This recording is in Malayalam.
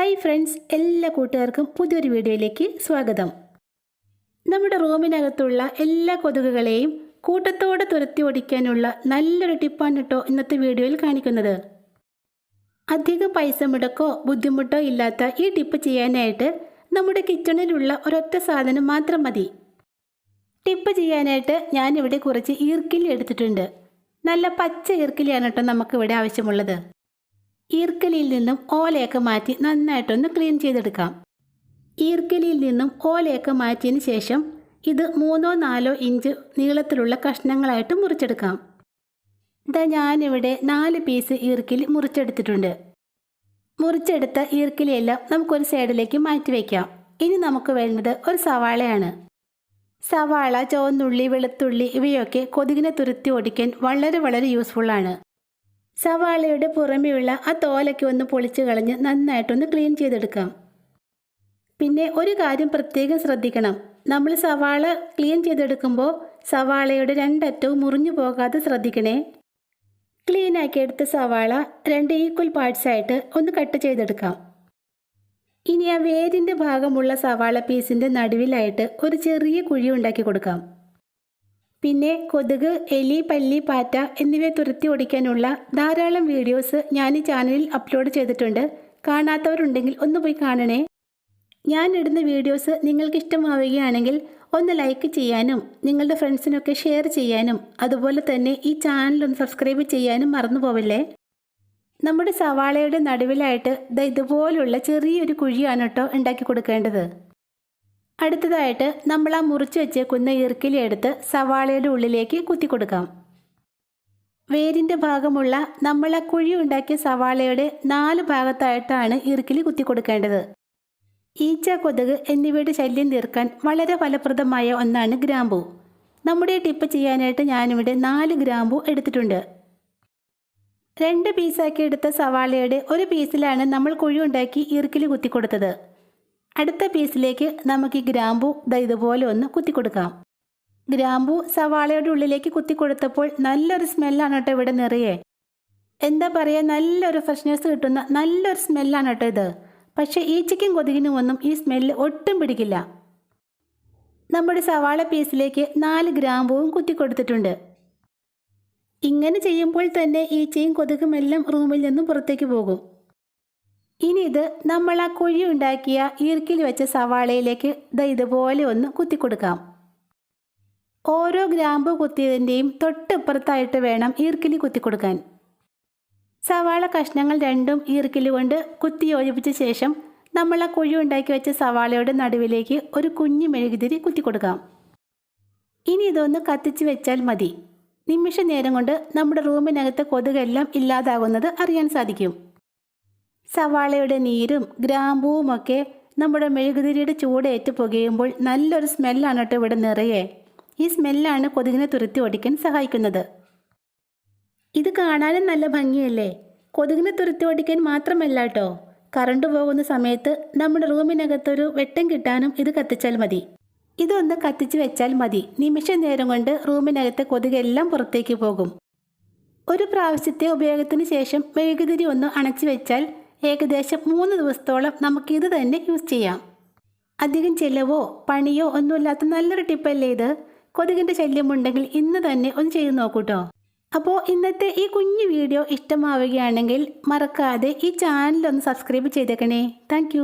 ഹായ് ഫ്രണ്ട്സ് എല്ലാ കൂട്ടുകാർക്കും പുതിയൊരു വീഡിയോയിലേക്ക് സ്വാഗതം. നമ്മുടെ റൂമിനകത്തുള്ള എല്ലാ കൊതുകുകളെയും കൂട്ടത്തോടെ തുരത്തി ഓടിക്കാനുള്ള നല്ലൊരു ടിപ്പാണ് കേട്ടോ ഇന്നത്തെ വീഡിയോയിൽ കാണിക്കുന്നത്. അധികം പൈസ മുടക്കോ ബുദ്ധിമുട്ടോ ഇല്ലാത്ത ഈ ടിപ്പ് ചെയ്യാനായിട്ട് നമ്മുടെ കിച്ചണിലുള്ള ഒരൊറ്റ സാധനം മാത്രം മതി. ടിപ്പ് ചെയ്യാനായിട്ട് ഞാനിവിടെ കുറച്ച് ഈർക്കിലി എടുത്തിട്ടുണ്ട്. നല്ല പച്ച ഈർക്കിലിയാണ് കേട്ടോ നമുക്കിവിടെ ആവശ്യമുള്ളത്. ഈർക്കലിയിൽ നിന്നും ഓലയൊക്കെ മാറ്റി നന്നായിട്ടൊന്ന് ക്ലീൻ ചെയ്തെടുക്കാം. ഈർക്കലിയിൽ നിന്നും ഓലയൊക്കെ മാറ്റിയതിന് ശേഷം ഇത് മൂന്നോ നാലോ ഇഞ്ച് നീളത്തിലുള്ള കഷ്ണങ്ങളായിട്ട് മുറിച്ചെടുക്കാം. ഇതാ ഞാനിവിടെ നാല് പീസ് ഈർക്കിലി മുറിച്ചെടുത്തിട്ടുണ്ട്. മുറിച്ചെടുത്ത ഈർക്കിലിയെല്ലാം നമുക്കൊരു സൈഡിലേക്ക് മാറ്റി വയ്ക്കാം ഇനി നമുക്ക് വേണ്ടത് ഒരു സവാളയാണ്. സവാള ചുവന്നുള്ളി വെളുത്തുള്ളി ഇവയൊക്കെ കൊതുകിനെ തുരുത്തി ഓടിക്കാൻ വളരെ വളരെ യൂസ്ഫുള്ളാണ് സവാളയുടെ പുറമെയുള്ള ആ തോലൊക്കെ ഒന്ന് പൊളിച്ച് കളഞ്ഞ് നന്നായിട്ടൊന്ന് ക്ലീൻ ചെയ്തെടുക്കാം. പിന്നെ ഒരു കാര്യം പ്രത്യേകം ശ്രദ്ധിക്കണം. നമ്മൾ സവാള ക്ലീൻ ചെയ്തെടുക്കുമ്പോൾ സവാളയുടെ രണ്ടറ്റവും മുറിഞ്ഞു പോകാതെ ശ്രദ്ധിക്കണേ. ക്ലീൻ ആക്കി എടുത്ത സവാള രണ്ട് ഈക്വൽ പാർട്സ് ആയിട്ട് ഒന്ന് കട്ട് ചെയ്തെടുക്കാം. ഇനി ആ വേരിന്റെ ഭാഗമുള്ള സവാള പീസിന്റെ നടുവിലായിട്ട് ഒരു ചെറിയ കുഴി ഉണ്ടാക്കി കൊടുക്കാം. പിന്നെ കൊതുക് എലി പല്ലി പാറ്റ എന്നിവയെ തുരത്തി ഓടിക്കാനുള്ള ധാരാളം വീഡിയോസ് ഞാൻ ഈ ചാനലിൽ അപ്ലോഡ് ചെയ്തിട്ടുണ്ട്. കാണാത്തവരുണ്ടെങ്കിൽ ഒന്ന് പോയി കാണണേ. ഞാൻ ഇടുന്ന വീഡിയോസ് നിങ്ങൾക്ക് ഇഷ്ടമാവുകയാണെങ്കിൽ ഒന്ന് ലൈക്ക് ചെയ്യാനും നിങ്ങളുടെ ഫ്രണ്ട്സിനൊക്കെ ഷെയർ ചെയ്യാനും അതുപോലെ തന്നെ ഈ ചാനൽ ഒന്ന് സബ്സ്ക്രൈബ് ചെയ്യാനും മറന്നു പോവില്ലേ? നമ്മുടെ സവാളയുടെ നടുവിലായിട്ട് ഇതുപോലുള്ള ചെറിയൊരു കുഴിയാണ് കേട്ടോ ഉണ്ടാക്കി കൊടുക്കേണ്ടത്. അടുത്തതായിട്ട് നമ്മൾ ആ മുറിച്ച് വെച്ചേക്കുന്ന ഇറുക്കിലി എടുത്ത് സവാളയുടെ ഉള്ളിലേക്ക് കുത്തി കൊടുക്കാം. വേരിന്റെ ഭാഗമുള്ള നമ്മൾ ആ കുഴി ഉണ്ടാക്കിയ സവാളയുടെ നാല് ഭാഗത്തായിട്ടാണ് ഇറുക്കിലി കുത്തി കൊടുക്കേണ്ടത്. ഈച്ച കൊതുക് എന്നിവയുടെ ശല്യം തീർക്കാൻ വളരെ ഫലപ്രദമായ ഒന്നാണ് ഗ്രാമ്പു. നമ്മുടെ ടിപ്പ് ചെയ്യാനായിട്ട് ഞാനിവിടെ നാല് ഗ്രാമ്പു എടുത്തിട്ടുണ്ട്. രണ്ട് പീസാക്കി എടുത്ത സവാളയുടെ ഒരു പീസിലാണ് നമ്മൾ കുഴി ഉണ്ടാക്കി കുത്തി കൊടുത്തത്. അടുത്ത പീസിലേക്ക് നമുക്ക് ഈ ഗ്രാമ്പു ദാ ഇതുപോലെ ഒന്ന് കുത്തി കൊടുക്കാം ഗ്രാമ്പു സവാളയുടെ ഉള്ളിലേക്ക് കുത്തി കൊടുത്തപ്പോൾ നല്ലൊരു സ്മെല്ലാണ് കേട്ടോ ഇവിടെ നിറയെ. എന്താ പറയുക നല്ലൊരു ഫ്രഷ്നെസ് കിട്ടുന്ന നല്ലൊരു സ്മെല്ലാണ് കേട്ടോ ഇത്. പക്ഷേ ഈച്ചയ്ക്കും കൊതുകിനും ഒന്നും ഈ സ്മെല്ല് ഒട്ടും പിടിക്കില്ല. നമ്മുടെ സവാള പീസിലേക്ക് നാല് ഗ്രാമ്പുവും കുത്തി കൊടുത്തിട്ടുണ്ട് ഇങ്ങനെ ചെയ്യുമ്പോൾ തന്നെ ഈച്ചയും കൊതുകുമെല്ലാം റൂമിൽ നിന്നും പുറത്തേക്ക് പോകും. ഇനി ഇത് നമ്മൾ ആ കുഴി ഉണ്ടാക്കിയ ഈർക്കിൽ വെച്ച സവാളയിലേക്ക് ദാ ഇതുപോലെ ഒന്ന് കുത്തി കൊടുക്കാം. ഓരോ ഗ്രാമ്പ് കുത്തിയതിന്റെയും തൊട്ടിപ്പുറത്തായിട്ട് വേണം ഈർക്കിലി കുത്തി കൊടുക്കാൻ. സവാള കഷ്ണങ്ങൾ രണ്ടും ഈർക്കിലി കൊണ്ട് കുത്തി യോജിപ്പിച്ച ശേഷം നമ്മൾ ആ കുഴി ഉണ്ടാക്കി വെച്ച സവാളയുടെ നടുവിലേക്ക് ഒരു കുഞ്ഞു മെഴുകുതിരി കുത്തി കൊടുക്കാം. ഇനി ഇതൊന്ന് കത്തിച്ച് വെച്ചാൽ മതി. നിമിഷ നേരം കൊണ്ട് നമ്മുടെ റൂമിനകത്തെ കൊതുകെല്ലാം ഇല്ലാതാകുന്നത് അറിയാൻ സാധിക്കും. സവാളയുടെ നീരും ഗ്രാമ്പൂവും ഒക്കെ നമ്മുടെ മെഴുകുതിരിയുടെ ചൂടേറ്റ് പുകയുമ്പോൾ നല്ലൊരു സ്മെല്ലാണ് കേട്ടോ ഇവിടെ നിറയെ. ഈ സ്മെല്ലാണ് കൊതുകിനെ തുരുത്തി ഓടിക്കാൻ സഹായിക്കുന്നത്. ഇത് കാണാനും നല്ല ഭംഗിയല്ലേ? കൊതുകിനെ തുരുത്തി ഓടിക്കാൻ മാത്രമല്ല കേട്ടോ. കറണ്ട് പോകുന്ന സമയത്ത് നമ്മുടെ റൂമിനകത്തൊരു വെട്ടം കിട്ടാനും ഇത് കത്തിച്ചാൽ മതി. ഇതൊന്ന് കത്തിച്ച് വെച്ചാൽ മതി. നിമിഷ നേരം കൊണ്ട് റൂമിനകത്തെ കൊതുകെല്ലാം പുറത്തേക്ക് പോകും. ഒരു പ്രാവശ്യത്തെ ഉപയോഗത്തിന് ശേഷം മെഴുകുതിരി ഒന്ന് അണച്ചു വെച്ചാൽ ഏകദേശം മൂന്ന് ദിവസത്തോളം നമുക്കിത് തന്നെ യൂസ് ചെയ്യാം. അധികം ചിലവോ പണിയോ ഒന്നുമില്ലാത്ത നല്ലൊരു ടിപ്പല്ലേ ഇത്? കൊതുകിന്റെ ശല്യമുണ്ടെങ്കിൽ ഇന്ന് തന്നെ ഒന്ന് ചെയ്ത് നോക്കൂട്ടോ. അപ്പോൾ ഇന്നത്തെ ഈ കുഞ്ഞു വീഡിയോ ഇഷ്ടമാവുകയാണെങ്കിൽ മറക്കാതെ ഈ ചാനൽ ഒന്ന് സബ്സ്ക്രൈബ് ചെയ്തേക്കണേ. താങ്ക്